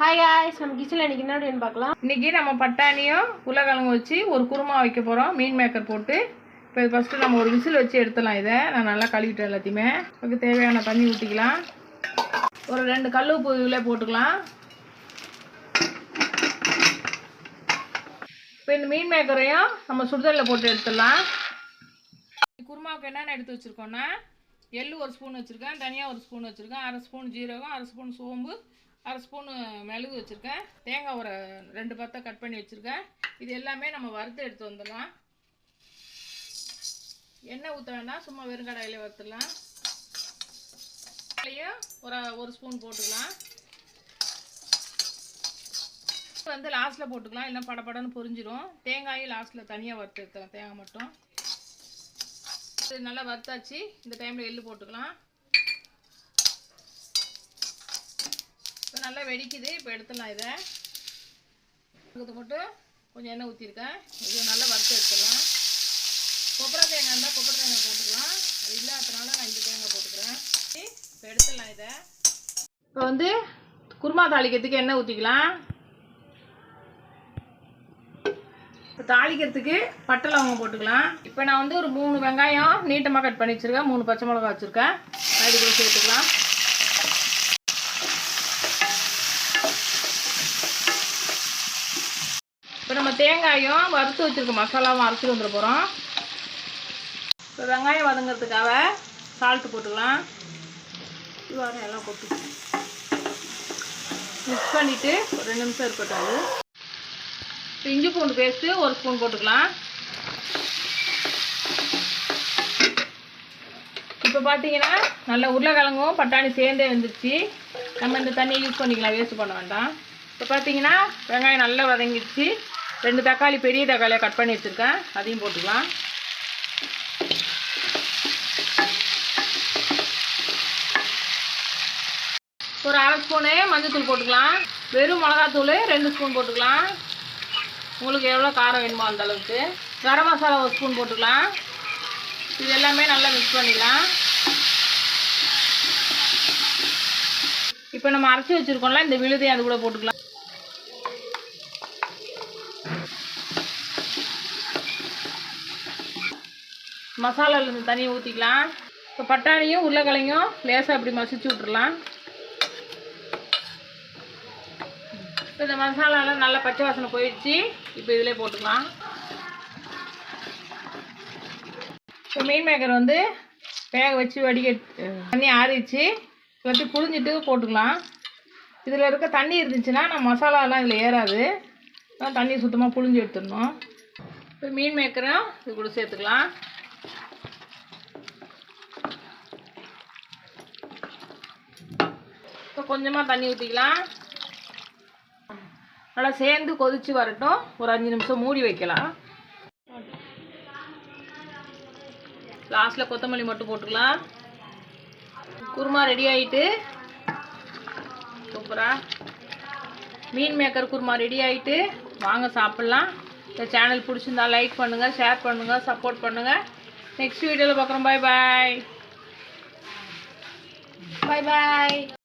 Hi guys நம்ம கிச்சனில் இன்னைக்கு என்ன பார்க்கலாம். இன்றைக்கி நம்ம பட்டாணியும் உருளைக்கிழங்கு வச்சு ஒரு குருமா வைக்க போகிறோம் மீன் மேக்கர் போட்டு. இப்போ இது ஃபஸ்ட்டு நம்ம ஒரு விசில் வச்சு எடுத்துடலாம் இதை. நான் நல்லா கழுவிட்டேன் எல்லாத்தையுமே. அதுக்கு தேவையான தண்ணி ஊற்றிக்கலாம் ஒரு ரெண்டு கல் உப்பு இதில் போட்டுக்கலாம். இப்போ இந்த மீன் மேக்கரையும் நம்ம சுடுதலில் போட்டு எடுத்துடலாம். குருமாவுக்கு என்னென்ன எடுத்து வச்சுருக்கோன்னா எள்ளு ஒரு ஸ்பூன் வச்சுருக்கேன் தனியாக ஒரு ஸ்பூன் வச்சுருக்கேன். அரை ஸ்பூன் ஜீரகம் அரை ஸ்பூன் சோம்பு அரை ஸ்பூனு மிளகு வச்சுருக்கேன். தேங்காய் ஒரு ரெண்டு பத்தை கட் பண்ணி வச்சுருக்கேன். இது எல்லாமே நம்ம வறுத்து எடுத்து வந்துடலாம். எண்ணெய் ஊற்ற வேண்டாம் சும்மா வெறும் கடாயிலே வறுத்துடலாம். ஒரு ஒரு ஸ்பூன் போட்டுக்கலாம். வந்து லாஸ்ட்டில் போட்டுக்கலாம் இல்லை படப்படன்னு புரிஞ்சிடும் தேங்காயும் லாஸ்ட்டில் தனியாக வறுத்து எடுத்துக்கலாம் தேங்காய் மட்டும். நல்லா வறுத்தாச்சு. இந்த டைமில் எள்ளு போட்டுக்கலாம். நல்லா வெடிக்குது. இப்போ எடுத்துடலாம் இதை. இது மட்டும் கொஞ்சம் எண்ணெய் ஊற்றிருக்கேன் இது நல்லா வறுத்து எடுத்துடலாம். கொப்பரை தேங்காய் இருந்தால் கொப்பரை தேங்காய் போட்டுக்கலாம். அது இல்லாததுனால நான் இந்த தேங்காய் போட்டுக்கிறேன். இப்போ எடுத்துடலாம் இதை. இப்போ வந்து குருமா தாளிக்கிறதுக்கு எண்ணெய் ஊற்றிக்கலாம் இப்போ தாளிக்கிறதுக்கு பட்டை லவங்கம் போட்டுக்கலாம். இப்போ நான் வந்து ஒரு மூணு வெங்காயம் நீட்டமாக கட் பண்ணி வச்சுருக்கேன். மூணு பச்சை மிளகா வச்சுருக்கேன். அதுக்குள்ளே சேர்த்துக்கலாம். இப்போ நம்ம தேங்காயும் வறுத்து வச்சுருக்க மசாலாவும் அரைச்சிட்டு வந்துட போகிறோம் இப்போ வெங்காயம் வதங்கிறதுக்காக சால்ட்டு போட்டுக்கலாம். இவ்வாறு எல்லாம் போட்டு மிக்ஸ் பண்ணிவிட்டு ஒரு ரெண்டு நிமிஷம் இருக்கட்டும் அது. இப்போ இஞ்சி பூண்டு பேஸ்ட்டு ஒரு ஸ்பூன் போட்டுக்கலாம். இப்போ பார்த்தீங்கன்னா நல்ல உருளைக்கிழங்கும் பட்டாணி சேர்ந்தே வந்துருச்சு. நம்ம இந்த தண்ணியை யூஸ் பண்ணிக்கலாம் வேஸ்ட் பண்ண வேண்டாம். இப்போ பார்த்தீங்கன்னா வெங்காயம் நல்லா வதங்கிடுச்சு ரெண்டு தக்காளி பெரிய தக்காளியை கட் பண்ணி வச்சுருக்கேன் அதையும் போட்டுக்கலாம். ஒரு அரை ஸ்பூனு மஞ்சள்தூள் போட்டுக்கலாம். வெறும் மிளகாத்தூள் ரெண்டு ஸ்பூன் போட்டுக்கலாம். உங்களுக்கு எவ்வளோ காரம் வேணுமோ அந்த அளவுக்கு. கரம் மசாலா ஒரு ஸ்பூன் போட்டுக்கலாம். இது எல்லாமே நல்லா மிக்ஸ் பண்ணிடலாம். இப்போ நம்ம அரைச்சி வச்சுருக்கோம்ல இந்த விழுதையும் அது கூட போட்டுக்கலாம். மசாலாவிலேருந்து தண்ணியை ஊற்றிக்கலாம் இப்போ பட்டாணியும் உருளைக்கிழங்கும் லேசாக அப்படி மசிச்சு விட்றலாம் இப்போ இந்த மசாலாலாம் நல்லா பச்சை வாசனை போயிடுச்சு. இப்போ இதிலே போட்டுக்கலாம். இப்போ மீன் மேக்கர் வந்து வேக வச்சு வடிகட் தண்ணி ஆறிச்சு வச்சு புழிஞ்சிட்டு போட்டுக்கலாம். இதில் இருக்க தண்ணி இருந்துச்சுன்னா நம்ம மசாலாலாம் இதில் ஏறாது. தண்ணி சுத்தமாக புழிஞ்சு எடுத்துடணும். இப்போ மீன் மேக்கரும் இது கூட சேர்த்துக்கலாம். இப்போ கொஞ்சமாக தண்ணி ஊற்றிக்கலாம் நல்லா சேர்ந்து கொதிச்சு வரட்டும். ஒரு அஞ்சு நிமிஷம் மூடி வைக்கலாம். லாஸ்ட்டில் கொத்தமல்லி மட்டும் போட்டுக்கலாம். குருமா ரெடி ஆகிட்டு சூப்பரா மீன் மேக்கர் குருமா ரெடி ஆகிட்டு வாங்க சாப்பிட்லாம். இந்த சேனல் பிடிச்சிருந்தா லைக் பண்ணுங்கள் ஷேர் பண்ணுங்கள் சப்போர்ட் பண்ணுங்கள் நெக்ஸ்ட் வீடியோவில் பார்க்குறோம். பாய் பாய் பாய் பாய்